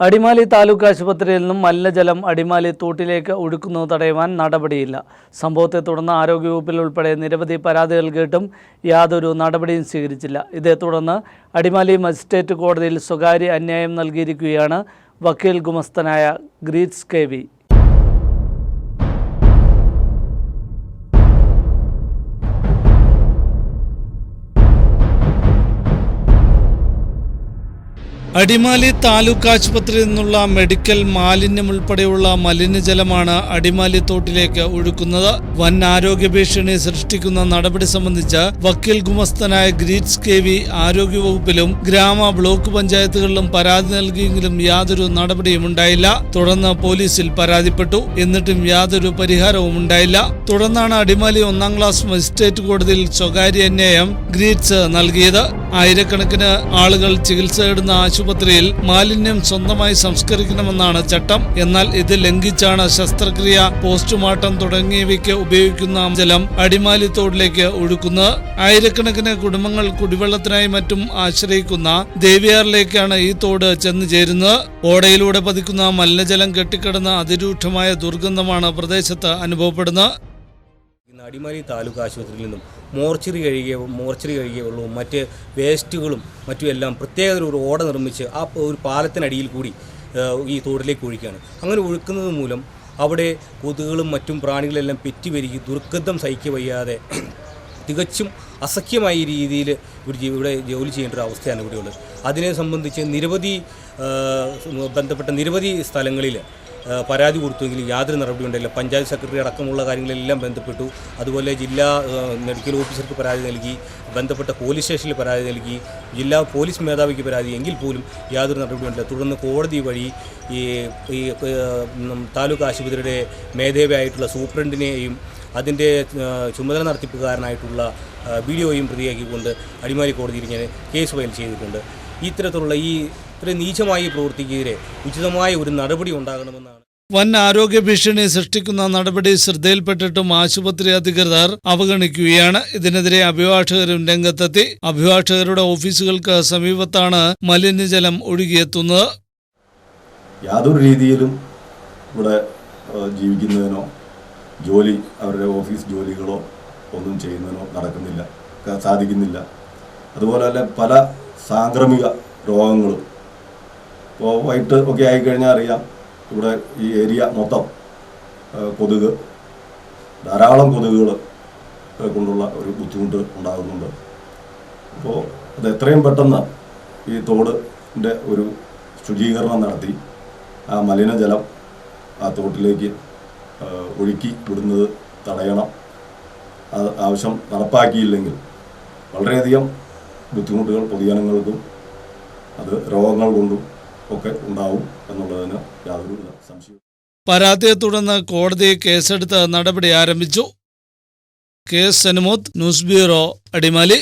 അടിമാലി താലൂക്ക് ആശുപത്രിയിൽ നിന്നും മലിനജലം അടിമാലി തോട്ടിലേക്ക് ഒഴുക്കുന്നത് തടയുവാൻ നടപടിയില്ല. സംഭവത്തെ തുടർന്ന് ആരോഗ്യവകുപ്പിൽ ഉൾപ്പെടെ നിരവധി പരാതികൾ കേട്ടും യാതൊരു നടപടിയും സ്വീകരിച്ചില്ല. ഇതേ തുടർന്ന് അടിമാലി മജിസ്ട്രേറ്റ് കോടതിയിൽ സ്വകാര്യ അന്യായം നൽകിയിരിക്കുകയാണ് വക്കീൽ ഗുമസ്തനായ ഗ്രീറ്റ്സ് കെ അടിമാലി താലൂക്ക് ആശുപത്രിയിൽ നിന്നുള്ള മെഡിക്കൽ മാലിന്യം ഉൾപ്പെടെയുള്ള മലിനജലമാണ് അടിമാലി തോട്ടിലേക്ക് ഒഴുക്കുന്നത്. വൻ ആരോഗ്യ ഭീഷണി സൃഷ്ടിക്കുന്ന നടപടി സംബന്ധിച്ച് വക്കീൽ ഗുമസ്തനായ ഗ്രീറ്റ്സ് കെ വി ആരോഗ്യവകുപ്പിലും ഗ്രാമ ബ്ലോക്ക് പഞ്ചായത്തുകളിലും പരാതി നൽകിയെങ്കിലും യാതൊരു നടപടിയും ഉണ്ടായില്ല. തുടർന്ന് പോലീസിൽ പരാതിപ്പെട്ടു. എന്നിട്ടും യാതൊരു പരിഹാരവും ഉണ്ടായില്ല. തുടർന്നാണ് അടിമാലി ഒന്നാം ക്ലാസ് മജിസ്ട്രേറ്റ് കോടതിയിൽ സ്വകാര്യ അന്യായം ഗ്രീറ്റ്സ് നൽകിയത്. ആയിരക്കണക്കിന് ആളുകൾ ചികിത്സ തേടുന്ന ആശുപത്രിയിൽ മാലിന്യം സ്വന്തമായി സംസ്കരിക്കണമെന്നാണ് ചട്ടം. എന്നാൽ ഇത് ലംഘിച്ചാണ് ശസ്ത്രക്രിയ പോസ്റ്റ്മോർട്ടം തുടങ്ങിയവയ്ക്ക് ഉപയോഗിക്കുന്ന ജലം അടിമാലി തോടിലേക്ക് ഒഴുക്കുന്നത്. ആയിരക്കണക്കിന് കുടുംബങ്ങൾ കുടിവെള്ളത്തിനായി മറ്റും ആശ്രയിക്കുന്ന ദേവിയാറിലേക്കാണ് ഈ തോട് ചെന്നു ചേരുന്നത്. ഓടയിലൂടെ പതിക്കുന്ന മലിനജലം കെട്ടിക്കിടന്ന അതിരൂക്ഷമായ ദുർഗന്ധമാണ് പ്രദേശത്ത് അനുഭവപ്പെടുന്നത്. അടിമാലി താലൂക്ക് ആശുപത്രിയിൽ നിന്നും മോർച്ചറി കഴുകിയ മോർച്ചറി കഴുകിയ വെള്ളവും മറ്റ് വേസ്റ്റുകളും മറ്റും എല്ലാം പ്രത്യേക ഒരു ഓട നിർമ്മിച്ച് ആ ഒരു പാലത്തിനടിയിൽ കൂടി ഈ തോടിലേക്ക് ഒഴിക്കുകയാണ്. അങ്ങനെ ഒഴുക്കുന്നത് മൂലം അവിടെ കൊതുകുകളും മറ്റും പ്രാണികളെല്ലാം പെറ്റി പെറ്റുപെരുകി ദുർഗന്ധം സഹിക്ക വയ്യാതെ തികച്ചും അസഖ്യമായ രീതിയിൽ ഇവിടെ ഇവിടെ ജോലി ചെയ്യേണ്ട ഒരു അവസ്ഥയാണ് ഇവിടെയുള്ളത്. അതിനെ സംബന്ധിച്ച് നിരവധി ബന്ധപ്പെട്ട നിരവധി സ്ഥലങ്ങളിൽ പരാതി കൊടുത്തുവെങ്കിലും യാതൊരു നടപടി ഉണ്ടായില്ല. പഞ്ചായത്ത് സെക്രട്ടറി അടക്കമുള്ള കാര്യങ്ങളെല്ലാം ബന്ധപ്പെട്ടു. അതുപോലെ ജില്ലാ മെഡിക്കൽ ഓഫീസർക്ക് പരാതി നൽകി ബന്ധപ്പെട്ട പോലീസ് സ്റ്റേഷനിൽ പരാതി നൽകി ജില്ലാ പോലീസ് മേധാവിക്ക് പരാതി എങ്കിൽ പോലും യാതൊരു നടപടി ഉണ്ടായില്ല. തുടർന്ന് കോടതി വഴി ഈ ഈ താലൂക്ക് ആശുപത്രിയുടെ മേധാവിയായിട്ടുള്ള സൂപ്രണ്ടിനെയും അതിന്റെ ചുമതല നടത്തിപ്പുകാരനായിട്ടുള്ള ഒയും പ്രതിയാക്കിക്കൊണ്ട് അടിമാലി കോടതിയിൽ ഞാൻ കേസ് ഫയൽ ചെയ്തിട്ടുണ്ട്. ഇത്തരത്തിലുള്ള ഈ ഇത്രയും നീചമായി പ്രവൃത്തിക്കെതിരെ ഉചിതമായ ഒരു നടപടി ഉണ്ടാകണമെന്നാണ്. വൻ ആരോഗ്യ ഭീഷണി സൃഷ്ടിക്കുന്ന നടപടി ശ്രദ്ധയിൽപ്പെട്ടിട്ടും ആശുപത്രി അധികൃതർ അവഗണിക്കുകയാണ്. ഇതിനെതിരെ അഭിഭാഷകരും രംഗത്തെത്തി. അഭിഭാഷകരുടെ ഓഫീസുകൾക്ക് സമീപത്താണ് മലിനജലം ഒഴുകിയെത്തുന്നത്. യാതൊരു രീതിയിലും ഇവിടെ ജീവിക്കുന്നതിനോ ജോലി അവരുടെ ഓഫീസ് ജോലികളോ ഒന്നും ചെയ്യുന്നതിനോ നടക്കുന്നില്ല. സാധിക്കുന്നില്ല. അതുപോലെ തന്നെ പല സാംക്രമിക രോഗങ്ങളും. ഇപ്പോൾ വൈകിട്ട് ഒക്കെ ആയിക്കഴിഞ്ഞാൽ അറിയാം ഇവിടെ ഈ ഏരിയ മൊത്തം കൊതുക് ധാരാളം കൊതുകുകൾ കൊണ്ടുള്ള ഒരു ബുദ്ധിമുട്ട് ഉണ്ടാകുന്നുണ്ട്. അപ്പോൾ അത് എത്രയും പെട്ടെന്ന് ഈ തോടിന്റെ ഒരു ശുചീകരണം നടത്തി ആ മലിനജലം ആ തോട്ടിലേക്ക് ഒഴുക്കി വിടുന്നത് തടയണം. ആവശ്യം നടപ്പാക്കിയില്ലെങ്കിൽ വളരെയധികം ബുദ്ധിമുട്ടുകൾ പൊതുജനങ്ങൾക്കും അത് രോഗങ്ങൾ കൊണ്ടും ഒക്കെ ഉണ്ടാവും എന്നുള്ളതിന് യാതൊരു സംശയവും പരാതിയെ തുടർന്ന് കോടതി കേസെടുത്ത് നടപടി ആരംഭിച്ചു. കെ സനുമോത്ത് ന്യൂസ് ബ്യൂറോ അടിമാലി.